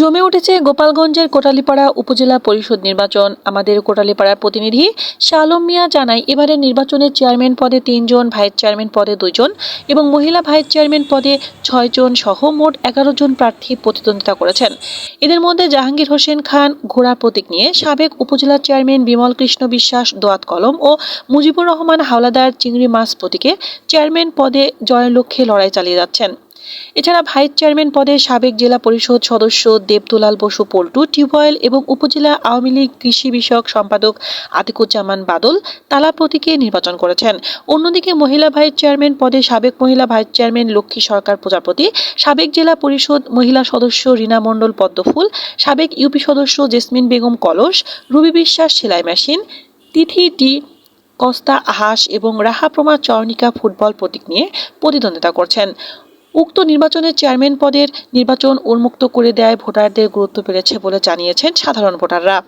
জমে উঠেছে গোপালগঞ্জের কোটালীপাড়া উপজেলা পরিষদ নির্বাচন। আমাদের কোটালীপাড়ার প্রতিনিধি শালম মিয়া জানায়, এবারের নির্বাচনে চেয়ারম্যান পদে তিনজন, ভাইস চেয়ারম্যান পদে দুইজন এবং মহিলা ভাইস চেয়ারম্যান পদে ছয়জন সহ মোট এগারো জন প্রার্থী প্রতিদ্বন্দ্বিতা করেছেন। এদের মধ্যে জাহাঙ্গীর হোসেন খান ঘোড়া প্রতীক নিয়ে সাবেক উপজেলা চেয়ারম্যান বিমল কৃষ্ণ বিশ্বাস, দোয়াত কলম ও মুজিবুর রহমান হাওলাদার চিংড়ি মাছ প্রতীকে চেয়ারম্যান পদে জয়ের লক্ষ্যে লড়াই চালিয়ে যাচ্ছেন। এছাড়া ভাইস চেয়ারম্যান পদে সাবেক জেলা পরিষদ সদস্য দেবদুলাল বসু পল্টু, টিউবওয়েল এবং উপজেলা আওয়ামী লীগ কৃষি বিষয়ক সম্পাদক আতিকুজ্জামান বাদল তালা প্রতীকে নির্বাচন করেছেন। অন্যদিকে মহিলা ভাইস চেয়ারম্যান পদে সাবেক মহিলা ভাইস চেয়ারম্যান লক্ষ্মী সরকার প্রজাপতি, সাবেক জেলা পরিষদ মহিলা সদস্য রীনা মণ্ডল পদ্মফুল, সাবেক ইউপি সদস্য জেসমিন বেগম কলস, রুবি বিশ্বাস সেলাই মেশিন, তিথি ডি কস্তা হাস এবং রাহা প্রমা চরণিকা ফুটবল প্রতীক নিয়ে প্রতিদ্বন্দ্বিতা করছেন। উক্ত নির্বাচনের চেয়ারম্যান পদের নির্বাচন উন্মুক্ত করে দেয় ভোটারদের গুরুত্ব বেড়েছে বলে জানিয়েছেন সাধারণ ভোটাররা।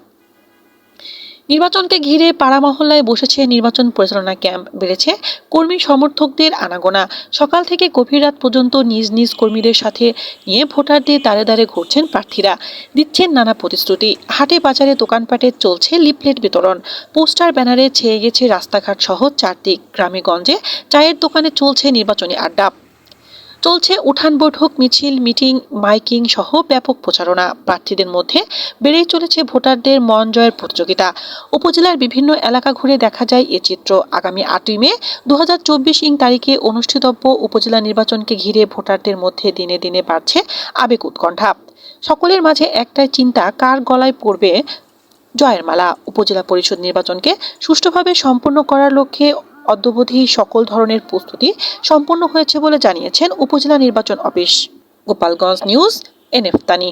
নির্বাচনকে ঘিরে পাড়া মহল্লায় বসেছে নির্বাচন পরিচালনা ক্যাম্প, বেড়েছে কর্মী সমর্থকদের আনাগোনা। সকাল থেকে গভীর রাত পর্যন্ত নিজ নিজ কর্মীদের সাথে নিয়ে ভোটারদের দাঁড়ে দাঁড়ে ঘুরছেন প্রার্থীরা। দিচ্ছেন নানা প্রতিশ্রুতি। হাটে বাজারে দোকানপাটে চলছে লিফলেট বিতরণ। পোস্টার, ব্যানারে ছেয়ে গেছে রাস্তাঘাট সহ চারদিক গ্রামে গঞ্জে চায়ের দোকানে চলছে নির্বাচনী আড্ডা। চলছে উঠান বৈঠক, মিছিল, মিটিং, মাইকিং সহ ব্যাপক প্রচারণা। প্রার্থীদের মধ্যে বেড়েই চলেছে ভোটারদের মন জয়ের প্রতিযোগিতা। উপজেলার বিভিন্ন এলাকা ঘুরে দেখা যায় এ চিত্র। আগামী আটই মে দু হাজার চব্বিশ ইং তারিখে অনুষ্ঠিতব্য উপজেলা নির্বাচনকে ঘিরে ভোটারদের মধ্যে দিনে দিনে বাড়ছে আবেগ উৎকণ্ঠা। সকলের মাঝে একটাই চিন্তা, কার গলায় পড়বে জয়ের মালা? উপজেলা পরিষদ নির্বাচনকে সুষ্ঠুভাবে সম্পন্ন করার লক্ষ্যে অদ্যবধি সকল ধরনের প্রস্তুতি সম্পন্ন হয়েছে বলে জানিয়েছেন উপজেলা নির্বাচন office. Gopalganj news, NF Tani.